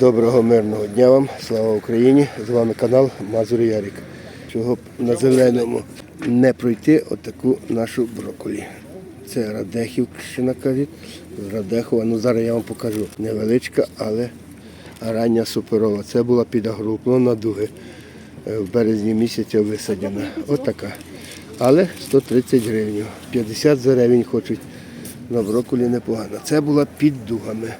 Доброго мирного дня вам, слава Україні! З вами канал Мазур Ярик. Чого б на зеленому не пройти отаку нашу брокколі. Це Радехівщина, кажуть. Радехова. Ну зараз я вам покажу. Невеличка, але рання суперова. Це була підагруплена дуги. Е, В березні місяця висаджена. Отака. Але 130 гривень. 50 за ревень хочуть. На брокколі непогано. Це була під дугами.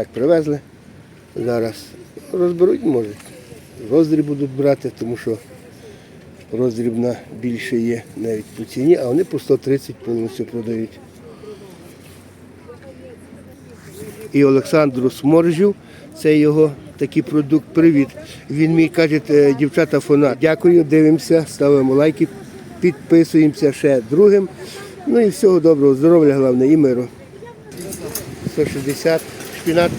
Отак привезли. Зараз розберуть, може. Роздріб будуть брати, тому що роздрібна більше є навіть по ціні, а вони по 130 повністю продають. І Олександру Сморжів, це його такий продукт. Привіт. Він мій каже, «Е, дівчата фона. Дякую, дивимося, ставимо лайки, підписуємося ще другим. Ну і всього доброго, здоров'я, головне, і миру. 160, шпінат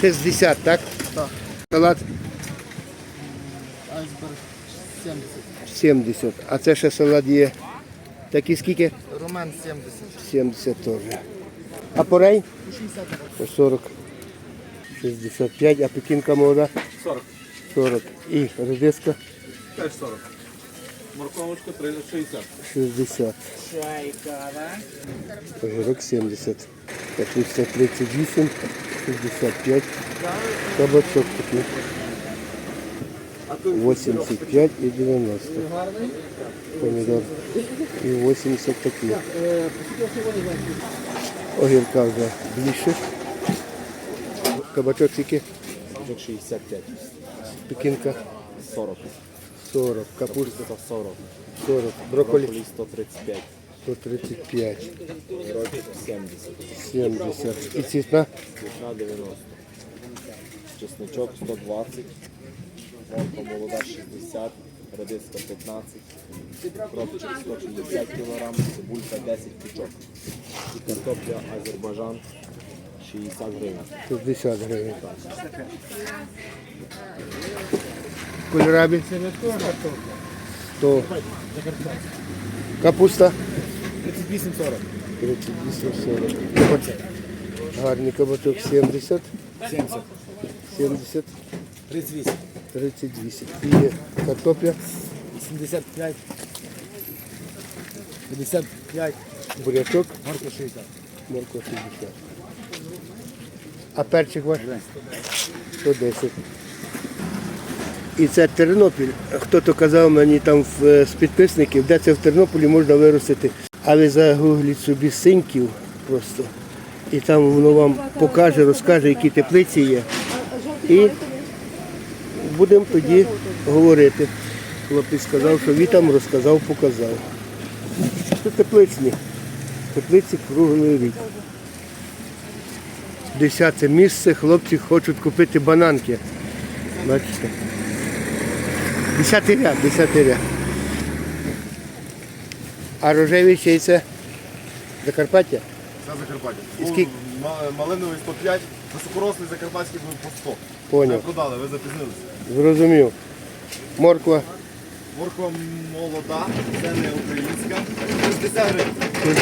60, так? Так. Салат Айсберг 70. 70. А це ще салат є. Такий скільки? Ромен 70. 70 теж. А порей? 60. По 40. 65, а пекінка молода? 40. 40. І редиска Теж 40. Морковочка 60. 60. Огірок 70. Капуста 38, 65. Кабачок такий. 85 і 90. Помідор. І 80 такі. Огірка вже більше. Кабачок тільки 65. пекінка 40. 40. Капуста 40. 40. Брокколі 135. 135. 70. 70. І ціна Світна 90. Чесночок 120. Морква молода 60. Радиска 15. Кропчик 160 кг. Цибулька 10 пучок. І картопля Азербайджан 60 гривень. 60 гривень. Кольорабі 100. Капуста 38-40. 38-40. Кабачок. Гарний кабачок 70. 70. 70. 38. 38. І картопля, 75. 55. бурячок, Марко 60. морква 60. А перчик ваш? 110. І це Тернопіль. Хто-то казав мені там е, з підписників, де це в Тернополі можна виростити. А ви загугліть собі синьків просто. І там воно вам покаже, розкаже, які теплиці є. І будемо тоді говорити. Хлопець сказав, що він там розказав, показав. Це тепличні. Теплиці круглий рік. Десяте місце, хлопці хочуть купити бананки. Бачите? Десятий ряд, десятий ряд. А рожеві ще й це Закарпаття? Це Закарпаття. І скільки? Малиновий 105, високорослий закарпатський був по 100. Ми Поняв. продали, ви запізнилися. Зрозумів. Морква Морква молода, це не українська. 60 гривень.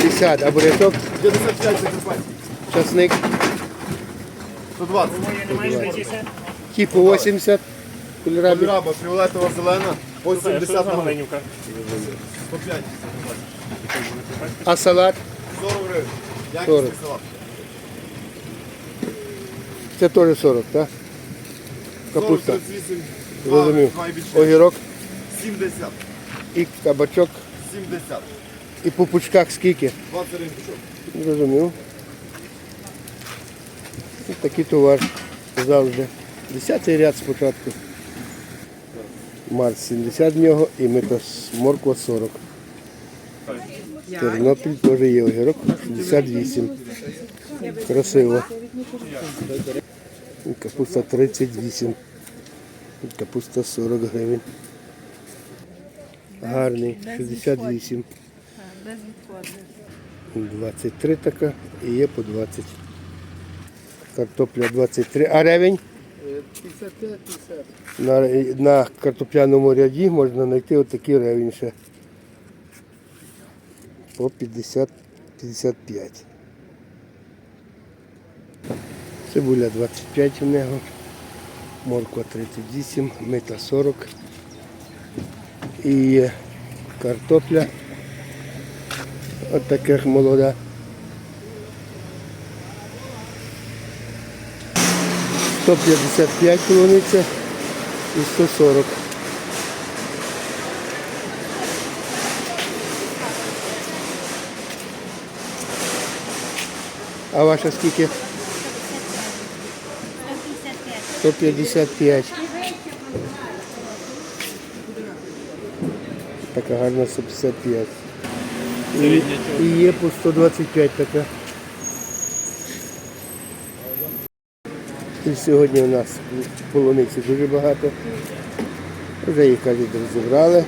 60, а бурячок, 55 закарпатський. часник, 120. ті по 80, кольорабі. Кольраба фіолетова зелена, по 70 на гривень. 105. А салат 40 гривень. 40. Салат. це теж 40, так? 40, Капуста. 38, Зрозумів. два і більше. Огірок 70. і кабачок. 70. І по пучках скільки? 20 гривень пучок. Зрозумів. Ось такий товар завжди. Десятий ряд спочатку. Марс 70 в нього і метас морква 40. Тернопіль теж є огірок 68. Красиво. Капуста 38. Капуста 40 гривень. Гарний 68. 23 така і є по 20. Картопля 23. А ревень? 55-50. На, на картопляному ряді можна знайти отакий ревень ще по 50-55. Цибуля 25 у нього, морква 38, мита 40 і картопля. От таких молода. Сто п'ятдесят п'ять полуниця і 140. А ваша скільки? 155. Така гарна 155. І, є по 125 така. І сьогодні у нас полуниці дуже багато. Вже їх кажуть розібрали,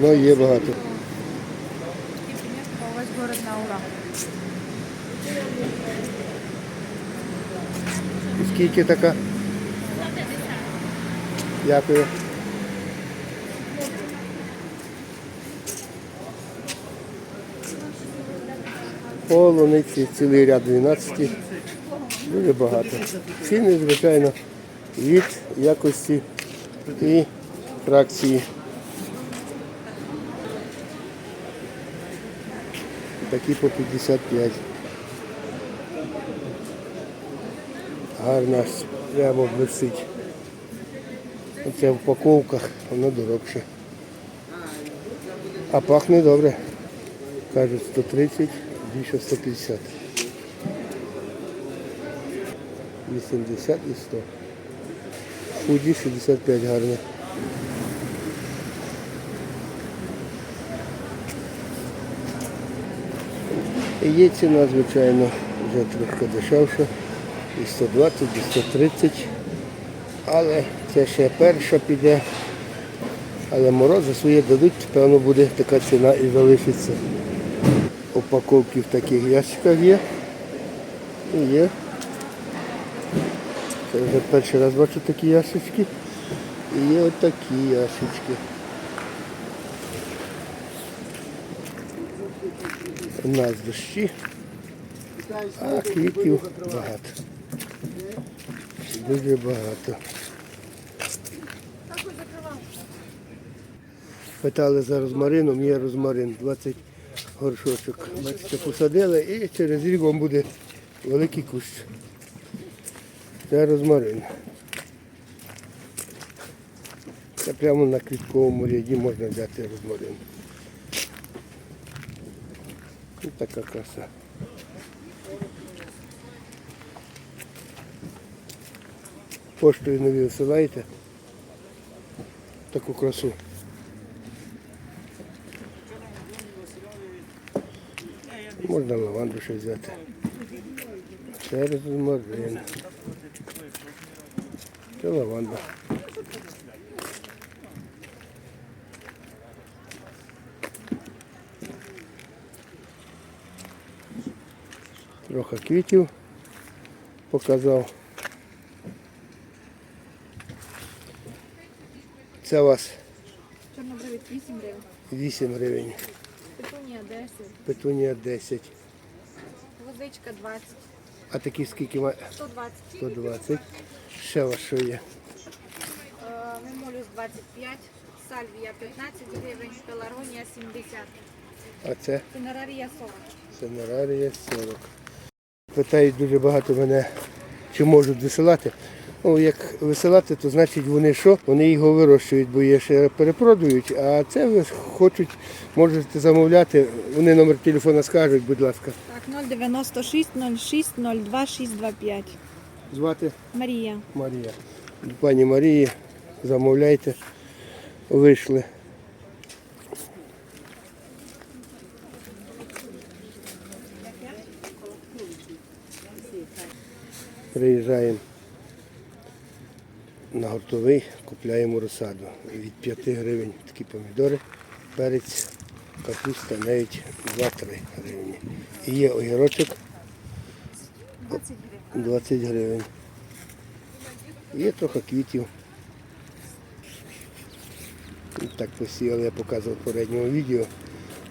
але є багато. Весь город на ура. І скільки така? Дякую. Полуниці, цілий ряд 12. Дуже багато. Ціни, звичайно, від якості і фракції. Такі по 55. Гарна, прямо блистить. Оце в упаковках, воно дорогше. А пахне добре. Кажуть 130, більше 150. 80 і 100. Худі 65 гарне. І Є ціна, звичайно, вже трохи дешевша. І 120, і 130. Але це ще перша піде. Але морози своє дадуть, певно буде така ціна і залишиться. Упаковки в таких ящиках є. І є. Це вже перший раз бачу такі ящички. І є отакі ящички. У нас дощі, а квітів багато. Дуже багато. Питали за розмарином, є розмарин, 20 горшочок. Бачите, посадили і через рік вам буде великий кущ. Це розмарин. Це прямо на квітковому ряді можна взяти розмарин. Ось така краса. Поштою нові висилаєте таку красу. Можна лаванду ще взяти. Це розмарин. Це лаванда. Трохи квітів показав. Це у вас Чорнобривець 8 гривень. 8 гривень, Петунія 10. петунія 10. Возичка 20. А такі скільки має? 120. 120. Ще у вас що є? Е, Мемолюс 25. Сальвія 15 гривень. Пеларгонія 70. А це Тенерарія 40. Сенерарія 40. Питають дуже багато мене, чи можуть висилати. Ну, як висилати, то значить вони що? Вони його вирощують, бо є ще перепродають, а це ви хочуть, можете замовляти. Вони номер телефона скажуть, будь ласка. Так, 096 06 02 625. Звати Марія. Марія. Пані Марії замовляйте. Вийшли. Приїжджаємо на гуртовий, купляємо розсаду. Від 5 гривень такі помідори, перець, капуста навіть 2-3 гривні. І є огірочок 20 гривень. Є трохи квітів. Так посіяли, я показував в попередньому відео.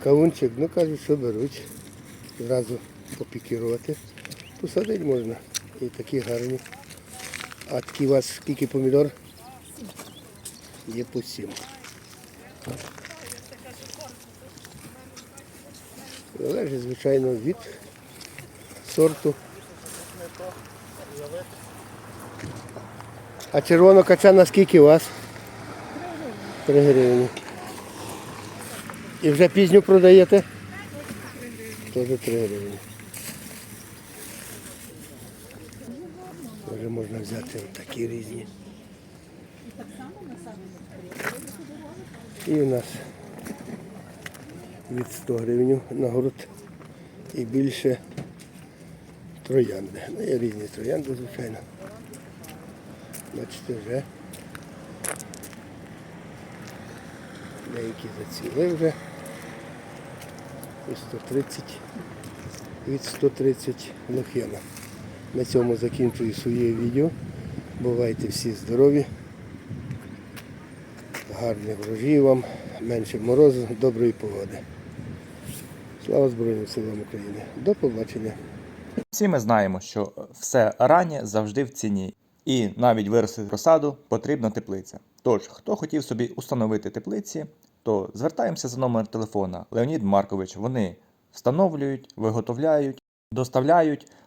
Кавунчик, ну кажуть, що беруть. Зразу попікірувати. Посадити можна. І такі гарні. А такі у вас скільки помідор? Є по сім. Залежить, звичайно, від сорту. А червоно качана скільки у вас? Три гривні. І вже пізню продаєте? Теж три гривні. Вже можна взяти такі різні. І у нас від 100 гривень на город і більше троянди. Ну, є різні троянди, звичайно. Бачите, вже деякі заціли вже. І 130 від 130 лохина. На цьому закінчую своє відео. Бувайте всі здорові. Гарних врожаїв вам, менше морозу, доброї погоди. Слава Збройним силам України. До побачення. Всі ми знаємо, що все раннє завжди в ціні, і навіть виростити розсаду потрібна теплиця. Тож, хто хотів собі установити теплиці, то звертаємося за номер телефона Леонід Маркович. Вони встановлюють, виготовляють, доставляють